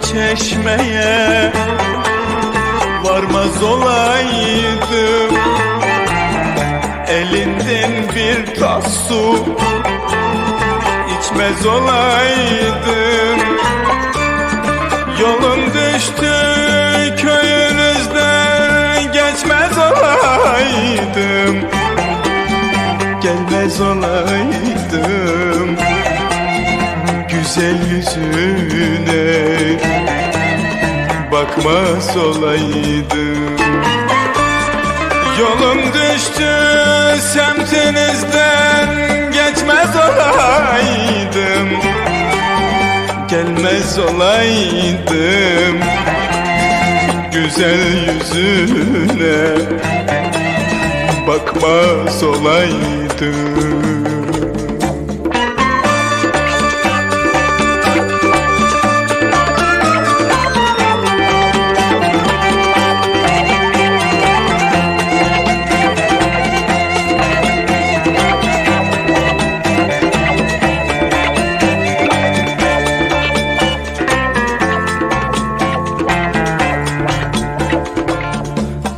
çeşmeye. Varmaz olaydım. Elinden bir tas su. İçmez olaydım. Yolun düştü köyünüzden geçmez olaydım. Gelmez olaydım. Güzel yüzüne Bakmaz olaydım Yolum düştü semtinizden geçmez olaydım. Gelmez olaydım güzel yüzüne. Bakmaz olaydım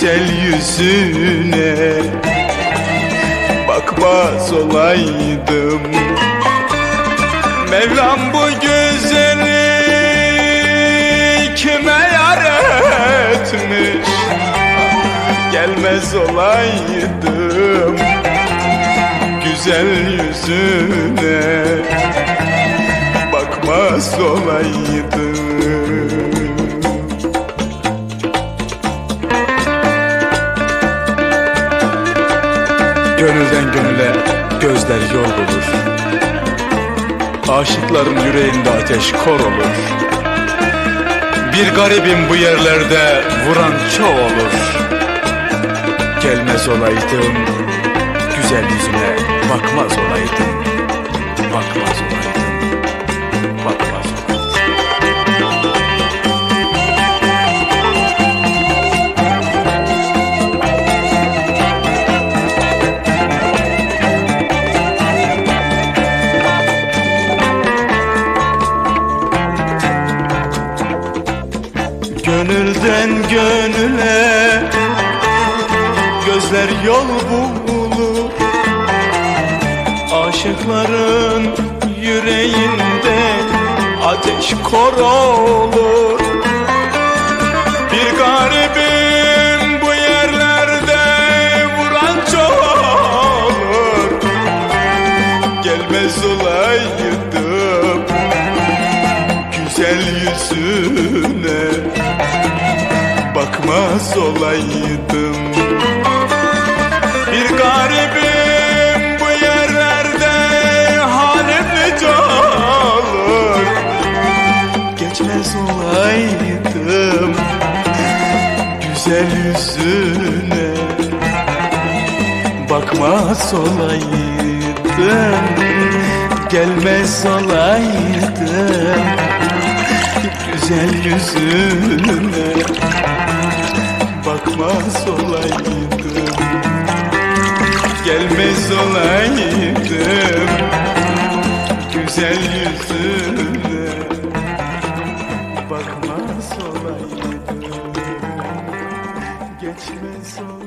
güzel yüzüne. Bakmaz olaydım. Mevlam bu güzeli kime yar etmiş? Gelmez olaydım güzel yüzüne. Bakmaz olaydım Gönülden gönüle gözler yol bulur. Aşıkların yüreğinde ateş kor olur. Bir garibim bu yerlerde vuran çoğu olur. Gelmez olaydım güzel yüzüne bakmaz olaydım Bakmaz olaydım Gönülden gönüle. Gözler yol bulur. Aşıkların yüreğinde Ateş kor olur Bir garibim bu yerlerde Vuran çok olur Gelmez olaydım güzel yüzüne bakmaz olaydım. Bir garibim bu yerlerde halim olur Geçmez olaydım güzel yüzüne. Bakmaz olaydım Gelmez olaydım güzel yüzüne Gelmez olaydım güzel yüzüne. Bakmaz olaydım Geçmez olaydım